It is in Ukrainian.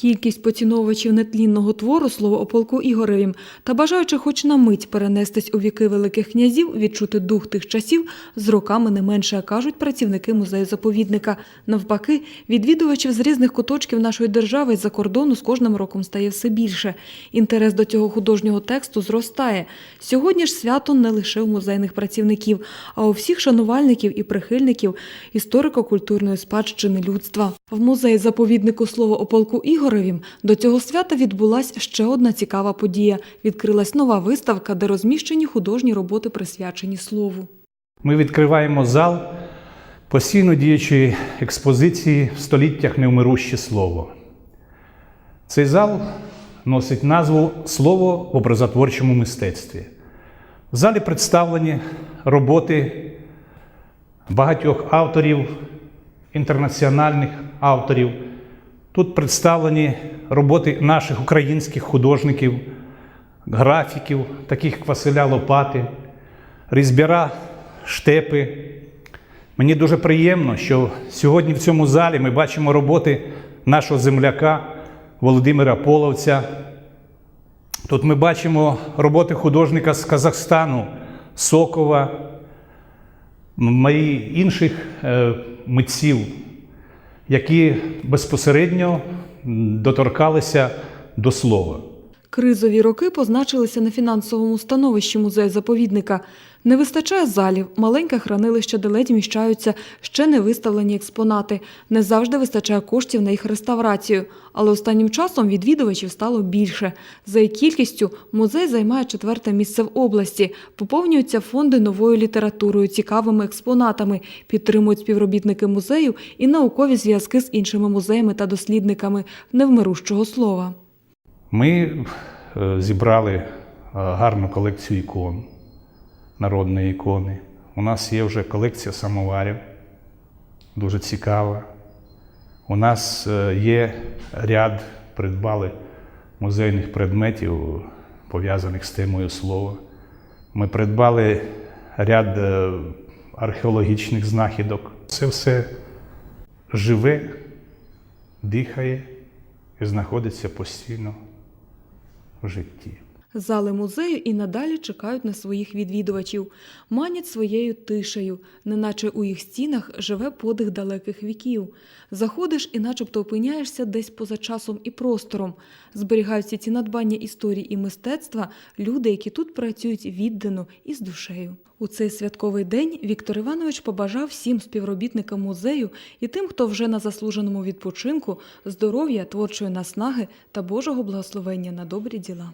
Кількість поціновувачів нетлінного твору слово о полку Ігоревім та бажаючих хоч на мить перенестись у віки великих князів, відчути дух тих часів, з роками не менше, кажуть працівники музею-заповідника. Навпаки, відвідувачів з різних куточків нашої держави і за кордону з кожним роком стає все більше. Інтерес до цього художнього тексту зростає. Сьогодні ж свято не лише у музейних працівників, а у всіх шанувальників і прихильників історико-культурної спадщини людства. В музеї заповіднику слово о полку Ігоревім до цього свята відбулась ще одна цікава подія. Відкрилась нова виставка, де розміщені художні роботи, присвячені слову. Ми відкриваємо зал постійно діючої експозиції в століттях невмируще слово. Цей зал носить назву Слово в образотворчому мистецтві. В залі представлені роботи багатьох авторів, інтернаціональних авторів. Тут представлені роботи наших українських художників, графіків, таких як Василя Лопати, Різбіра Штепи. Мені дуже приємно, що сьогодні в цьому залі ми бачимо роботи нашого земляка Володимира Половця. Тут ми бачимо роботи художника з Казахстану Сокова, мої інших е, митців, які безпосередньо доторкалися до слова. Кризові роки позначилися на фінансовому становищі музею-заповідника. Не вистачає залів, маленьке хранилище, де ледь вміщаються ще не виставлені експонати. Не завжди вистачає коштів на їх реставрацію. Але останнім часом відвідувачів стало більше. За її кількістю музей займає четверте місце в області. Поповнюються фонди новою літературою, цікавими експонатами, підтримують співробітники музею і наукові зв'язки з іншими музеями та дослідниками невмирущого слова. Ми е, зібрали е, гарну колекцію ікон, народної ікони. У нас є вже колекція самоварів, дуже цікава. У нас е, є ряд, придбали музейних предметів, пов'язаних з темою слова. Ми придбали ряд археологічних знахідок. Це все живе, дихає і знаходиться постійно в житті. Зали музею і надалі чекають на своїх відвідувачів, манять своєю тишею, неначе у їх стінах живе подих далеких віків. Заходиш і начебто опиняєшся десь поза часом і простором. Зберігаються ці надбання історії і мистецтва люди, які тут працюють віддано і з душею. У цей святковий день Віктор Іванович побажав всім співробітникам музею і тим, хто вже на заслуженому відпочинку, здоров'я, творчої наснаги та Божого благословення на добрі діла.